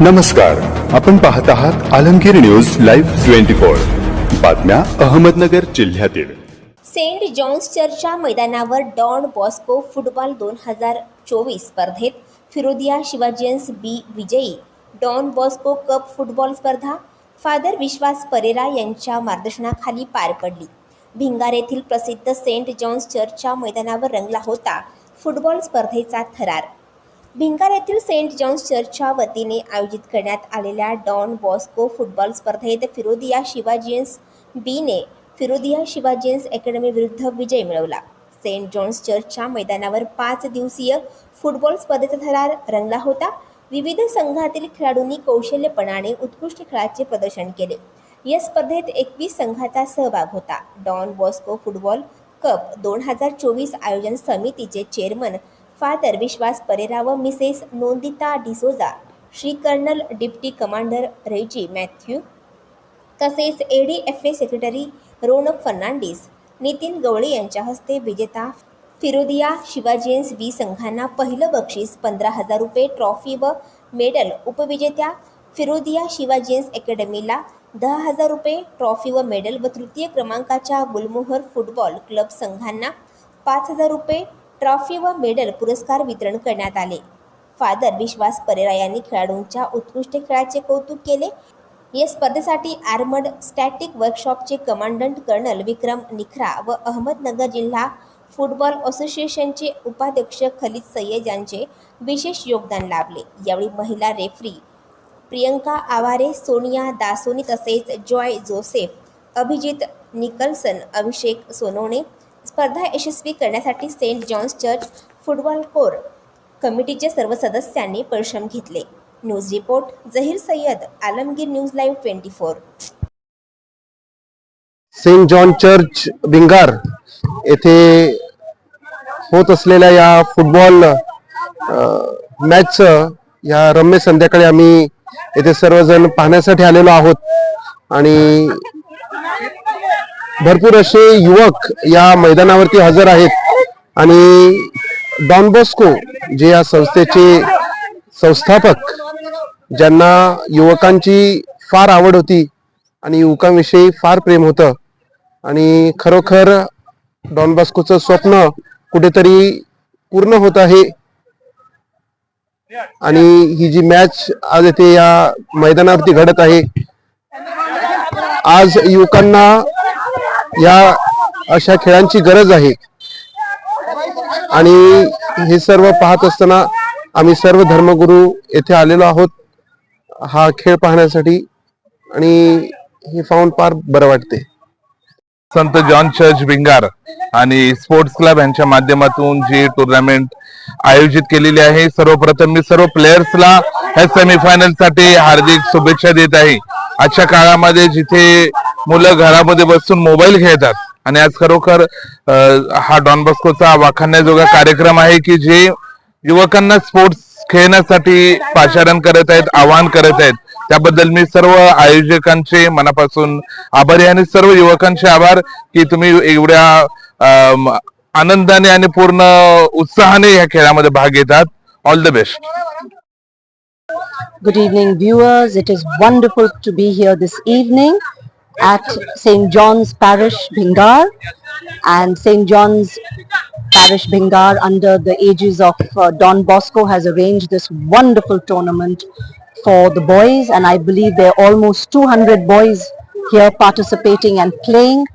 नमस्कार आपण पाहत आहात Alamgir news live twenty four. बातम्या अहमदनगर जिल्ह्यातील. सेंट जॉन्स चर्चच्या मैदानावर डॉन बॉस्को फुटबॉल दोन हजार चोवीस स्पर्धेत फिरोदिया शिवाजियन्स बी विजयी डॉन बॉस्को कप फुटबॉल स्पर्धा फादर विश्वास परेरा यांच्या मार्गदर्शनाखाली पार पडली. भिंगार येथील प्रसिद्ध सेंट जॉन्स चर्चच्या मैदानावर रंगला होता फुटबॉल स्पर्धेचा थरार. भिंगार येथील सेंट जॉन्स चर्चच्या वतीने आयोजित करण्यात आलेल्या डॉन बॉस्को फुटबॉल स्पर्धेत फिरोदिया शिवाजीन्स बीने फिरोदिया शिवाजीन्स अकॅडमी विरुद्ध विजय मिळवला. सेंट जॉन्स चर्चच्या मैदानावर पाच दिवसीय फुटबॉल स्पर्धेचा थरार रंगला होता. विविध संघातील खेळाडूंनी कौशल्यपणाने उत्कृष्ट खेळाचे प्रदर्शन केले. या स्पर्धेत एकवीस संघाचा सहभाग होता. डॉन बॉस्को फुटबॉल कप दोन हजार चोवीस आयोजन समितीचे चेअरमन फादर विश्वास परेरा व Mrs Nondita D'Souza Shri colonel deputy commander Reji Mathew तसेच A D F A secretary Ronak Fernandes Nitin Gawale यांच्या हस्ते विजेता फिरोदिया शिवाजीन्स वी संघांना पहिलं बक्षीस पंधरा हजार रुपये ट्रॉफी व मेडल उपविजेत्या फिरोदिया शिवाजीन्स अकॅडमीला दहा हजार रुपये ट्रॉफी व मेडल व तृतीय क्रमांकाच्या गुलमोहर फुटबॉल क्लब संघांना पाच हजार रुपये ट्रॉफी व मेडल पुरस्कार वितरण करण्यात आले. फादर विश्वास परेरा यांनी खेळाडूंच्या उत्कृष्ट खेळाचे कौतुक केले. या स्पर्धेसाठी आर्मड स्टॅटिक वर्कशॉपचे कमांडंट कर्नल विक्रम निखरा व अहमदनगर जिल्हा फुटबॉल असोसिएशनचे उपाध्यक्ष खलीद सय्यद यांचे विशेष योगदान लाभले. यावेळी महिला रेफरी प्रियंका आवारे सोनिया दासोनी तसेच Joy Joseph Abhijit Nicholson Abhishek Sonawane स्पर्धा यशस्वी करण्यासाठी saint John's church football core कमिटीचे सर्व सदस्यांनी परिश्रम घेतले. News report Zaheer Sayyed Alamgir news live twenty four. Saint John church Bhingar येथे होत असलेल्या या फुटबॉल मॅच या रम्य संध्याकाळी आम्ही येथे सर्वजण पाहण्यासाठी आलेलो आहोत. आणि भरपूर असे युवक या मैदानावरती हजर आहेत. आणि डॉन बॉस्को जे या संस्थेचे संस्थापक ज्यांना युवकांची फार आवड होती आणि युवकांविषयी फार प्रेम होतं. आणि खरोखर डॉन बॉस्कोचं स्वप्न कुठेतरी पूर्ण होत आहे. आणि ही जी मॅच आज येथे या मैदानावरती घडत आहे. आज युवकांना या अशा खेळांची गरज आहे. आणि हे सर्व पाहत असताना आम्ही सर्व धर्मगुरू येथे आलेलो आहोत. हा खेळ पाहण्यासाठी आणि हे पाहून फार बरं वाटते. संत जॉन चर्च भिंगार आणि स्पोर्ट्स क्लब यांच्या माध्यमातून जी टुर्नामेंट आयोजित केलेली आहे सर्वप्रथम मी सर्व प्लेयर्सला ह्या सेमीफायनलसाठी हार्दिक शुभेच्छा देत आहे. आजच्या काळामध्ये जिथे मुलं घरामध्ये बसून मोबाईल खेळतात आणि आज खरोखर हा डॉन बॉस्कोचा वाखाणण्याजोगा कार्यक्रम आहे की जे युवकांना स्पोर्ट्स खेळण्यासाठी पाचारण करत आहेत आवाहन करत आहेत. त्याबद्दल मी सर्व आयोजकांचे मनापासून आभारी आणि सर्व युवकांचे आभार की तुम्ही एवढ्या आनंदाने आणि पूर्ण उत्साहाने या खेळामध्ये भाग घेतात. All the best Good evening, viewers. It is wonderful to be here this evening at St. John's Parish, Bhingar. And St. John's Parish, Bhingar, under the aegis of uh, Don Bosco, has arranged this wonderful tournament for the boys. And I believe there are almost 200 boys here participating and playing.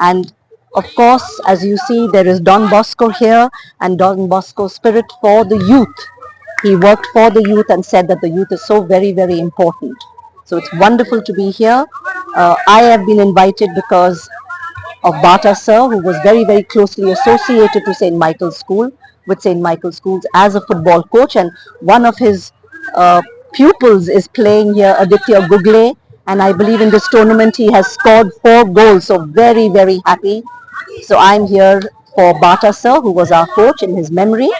And of course, as you see, there is Don Bosco here and Don Bosco spirit for the youth he worked for the youth and said that the youth is so very, very important. So it's wonderful to be here. Uh, I have been invited because of Bata sir, who was very, very closely associated to St. Michael's School, with St. Michael's Schools as a football coach. And one of his uh, pupils is playing here, Aditya Gugle. And I believe in this tournament he has scored four goals. So very, very happy. So I'm here for Bata sir, who was our coach in his memory.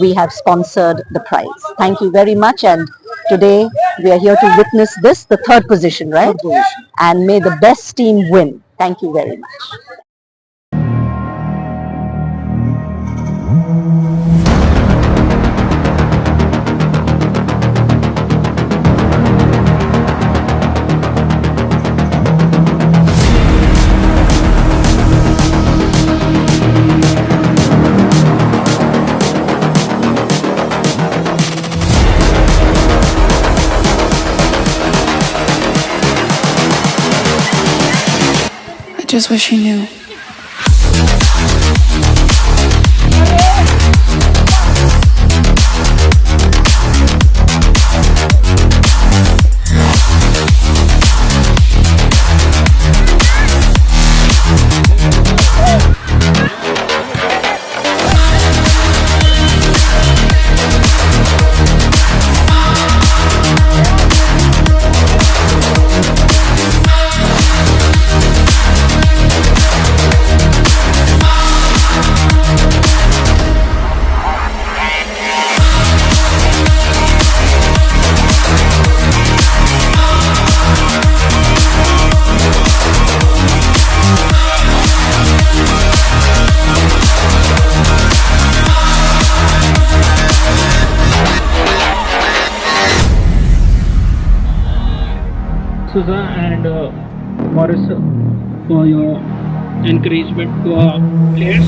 We have sponsored the prize. Thank you very much. And today we are here to witness this, the third position, right? And may the best team win. Thank you very much. Just wish he knew. And uh, Morris for your encouragement to our players.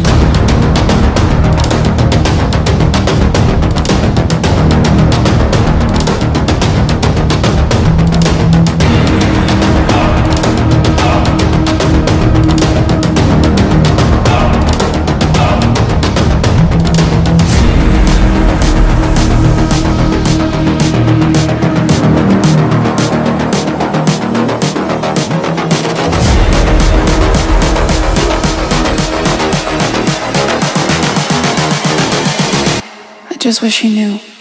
Just wish he knew.